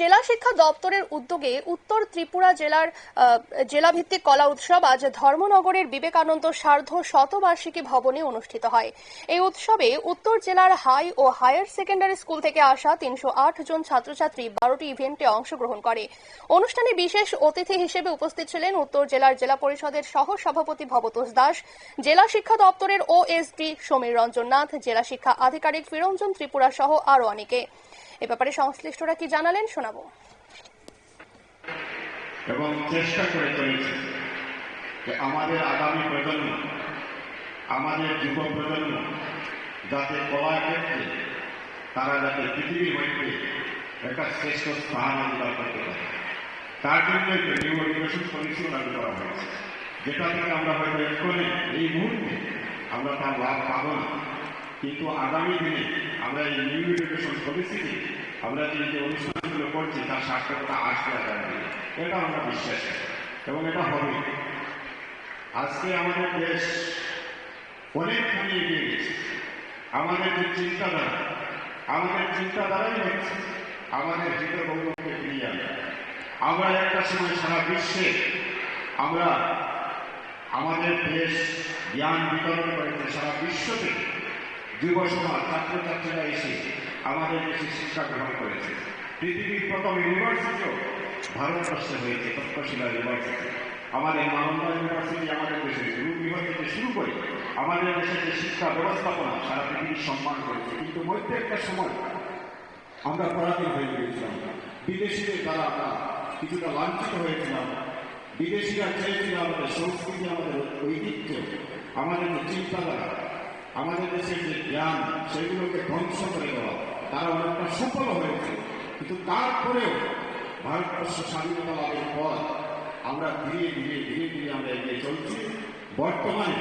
জেলা শিক্ষা দপ্তরের উদ্যোগে উত্তর ত্রিপুরা জেলার জেলাভিত্তিক কলা উৎসব আজ ধর্মনগরের বিবেকানন্দ সার্ধ শতবার্ষিকী ভবনে অনুষ্ঠিত হয়। এই উৎসবে উত্তর জেলার হাই ও হায়ার সেকেন্ডারি স্কুল থেকে আসা তিনশো আট জন ছাত্রছাত্রী বারোটি ইভেন্টে অংশগ্রহণ করে। অনুষ্ঠানে বিশেষ অতিথি হিসেবে উপস্থিত ছিলেন উত্তর জেলার জেলা পরিষদের সহ সভাপতি ভবতোষ দাস, জেলা শিক্ষা দপ্তরের ওএসডি সমীর রঞ্জন নাথ, জেলা শিক্ষা আধিকারিক ফিরঞ্জন ত্রিপুরা সহ আরও অনেকে। এ ব্যাপারে সংশ্লিষ্টরা কি জানালেন শোনাবো। এবং চেষ্টা করে চলেছে যে আমাদের আগামী প্রজন্ম, আমাদের যুব প্রজন্ম যাতে কলার ক্ষেত্রে তারা যাতে পৃথিবীর মধ্যে একটা শ্রেষ্ঠ স্থান অধিকার করতে পারে। তার জন্য একটা নিউ এডুকেশন পলিসি লাগু করা হয়েছে, যেটা থেকে আমরা হয়তো এক্ষণে এই মুহূর্তে আমরা তার লাভ পাবো না। কিন্তু আগামী দিনে আমরা এই নিউ এডুকেশন পলিসিতে আমরা যে যে অনুষ্ঠানগুলো করছি, তার সার্থকতা আসবে আগামী এটা আমরা বিশ্বাস করি। এবং এটা হবে। আজকে আমাদের দেশ অনেকখানি এগিয়ে গেছে। আমাদের যে চিন্তাধারা, আমাদের চিন্তাধারাই হচ্ছে আমাদের হিত গৌরবকে ফিরিয়ে আনা। আমরা একটা সময় সারা বিশ্বে আমরা আমাদের দেশ জ্ঞান বিতরণ করেছে, সারা বিশ্ব যুব সমাজ ছাত্রছাত্রীরা এসে আমাদের দেশে শিক্ষা গ্রহণ করেছে। পৃথিবীর প্রথম ইউনিভার্সিটিও ভারতবর্ষে হয়েছে তক্ষশিলা ইউনিভার্সিটি। আমাদের মানন্দা ইউনিভার্সিটি আমাদের দেশে বিভাগ থেকে শুরু করে আমাদের দেশের যে শিক্ষা ব্যবস্থাপনা, সারা পৃথিবীর সম্মান করেছে। কিন্তু মধ্যে একটা সময় আমরা পরাধীন হয়ে গিয়েছিলাম। বিদেশিদের দ্বারা আমরা কিছুটা লাঞ্ছিত হয়েছিলাম। বিদেশিরা চেয়েছিল আমাদের সংস্কৃতি, আমাদের ঐতিহ্য, আমাদের যে চিন্তাধারা, আমাদের দেশের যে জ্ঞান, সেগুলোকে ধ্বংস করে দেওয়া। তারা অনেকটা সফল হয়েছে কিন্তু তারপরেও ভারতবর্ষ স্বাধীনতা লাভের পর আমরা ধীরে ধীরে ধীরে ধীরে আমরা এগিয়ে চলছি বর্তমানে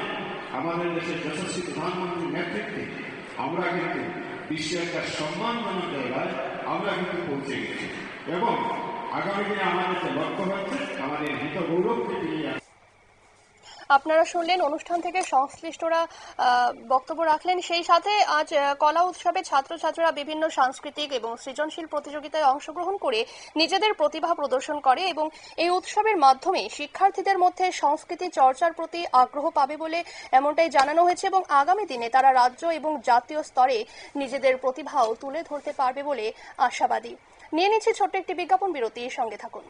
আমাদের দেশের যশস্বী প্রধানমন্ত্রীর নেতৃত্বে আমরা কিন্তু বিশ্বের একটা সম্মানজনক জায়গায় আমরা কিন্তু পৌঁছে গেছি এবং আগামী দিনে আমাদের যে লক্ষ্য হচ্ছে আমাদের হিত গৌরবকে। আপনারা শুনলেন অনুষ্ঠান থেকে সংশ্লিষ্টরা বক্তব্য রাখলেন। সেই সাথে আজ কলা উৎসবে ছাত্রছাত্রীরা বিভিন্ন সাংস্কৃতিক এবং সৃজনশীল প্রতিযোগিতায় অংশগ্রহণ করে নিজেদের প্রতিভা প্রদর্শন করে এবং এই উৎসবের মাধ্যমে শিক্ষার্থীদের মধ্যে সংস্কৃতি চর্চার প্রতি আগ্রহ পাবে বলে এমনটাই জানানো হয়েছে এবং আগামী দিনে তারা রাজ্য এবং জাতীয় স্তরে নিজেদের প্রতিভাও তুলে ধরতে পারবে বলে আশাবাদী। নিয়ে নিচ্ছি ছোট্ট একটি বিজ্ঞাপন বিরতি সঙ্গে থাকুন।